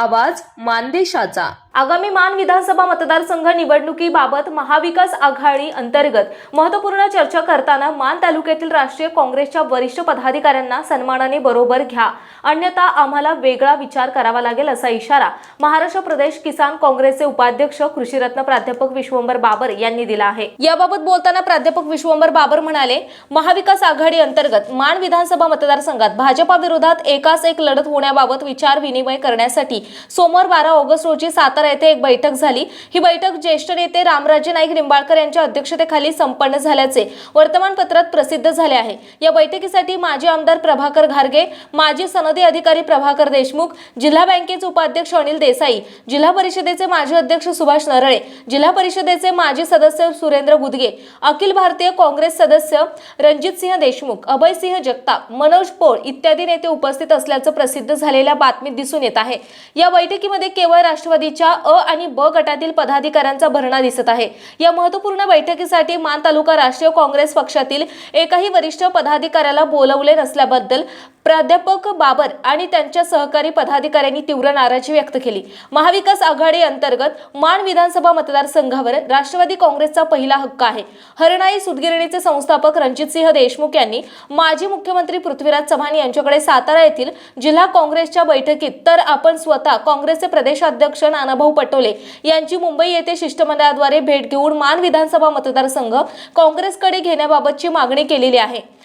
आवाज मानदेशाचा. आगामी मान विधानसभा मतदारसंघ निवडणुकीबाबत महाविकास आघाडी अंतर्गत महत्त्वपूर्ण चर्चा करताना मान तालुक्यातील राष्ट्रीय काँग्रेसच्या वरिष्ठ पदाधिकाऱ्यांना सन्मानाने बरोबर घ्या. अन्यथा आम्हाला वेगळा विचार करावा लागेल असा इशारा महाराष्ट्र प्रदेश किसान काँग्रेसचे उपाध्यक्ष कृषीरत्न प्राध्यापक विश्वंभर बाबर यांनी दिला आहे. याबाबत बोलताना प्राध्यापक विश्वंभर बाबर म्हणाले महाविकास आघाडी अंतर्गत मान विधानसभा मतदारसंघात भाजपा विरोधात एकास एक लढत होण्याबाबत विचार विनिमय करण्यासाठी सोमवार बारा ऑगस्ट रोजी सातारा येथे एक बैठक झाली. ही बैठक ज्येष्ठ नेते रामराजे नाईक निंबाळकर यांच्या अध्यक्षतेखाली संपन्न झाल्याचे वर्तमानपत्रात प्रसिद्ध झाले आहे. या बैठकीसाठी माजी आमदार प्रभाकर घारगे माजी सनदी अधिकारी प्रभाकर देशमुख जिल्हा बँकेचे उपाध्यक्ष अनिल देसाई जिल्हा परिषदेचे माजी अध्यक्ष सुभाष नरळे जिल्हा परिषदेचे माजी सदस्य सुरेंद्र बुदगे अखिल भारतीय काँग्रेस सदस्य रणजित सिंह देशमुख अभय सिंह जगताप मनोज पोळ इत्यादी नेते उपस्थित असल्याचं प्रसिद्ध झालेल्या बातमीत दिसून येत आहे. या बैठकीमध्ये केवळ राष्ट्रवादीच्या अ आणि ब गटातील पदाधिकाऱ्यांचा भरणा दिसत आहे. या महत्त्वपूर्ण बैठकीसाठी मान तालुका राष्ट्रीय काँग्रेस पक्षातील एकाही वरिष्ठ पदाधिकाऱ्याला बोलवले नसल्याबद्दल प्राध्यापक बाबर आणि त्यांच्या सहकारी पदाधिकाऱ्यांनी तीव्र नाराजी व्यक्त केली. महाविकास आघाडी अंतर्गत मान विधानसभा मतदारसंघावर राष्ट्रवादी काँग्रेसचा पहिला हक्क आहे. हरणाई सुतगिरणीचे संस्थापक रणजितसिंह देशमुख यांनी माजी मुख्यमंत्री पृथ्वीराज चव्हाण यांच्याकडे सातारा येथील जिल्हा काँग्रेसच्या बैठकीत तर आपण स्वतः काँग्रेसचे प्रदेशाध्यक्ष नानाभाऊ पटोले यांची मुंबई येथे शिष्टमंडळाद्वारे भेट घेऊन मान विधानसभा मतदारसंघ काँग्रेसकडे घेण्याबाबतची मागणी केलेली आहे.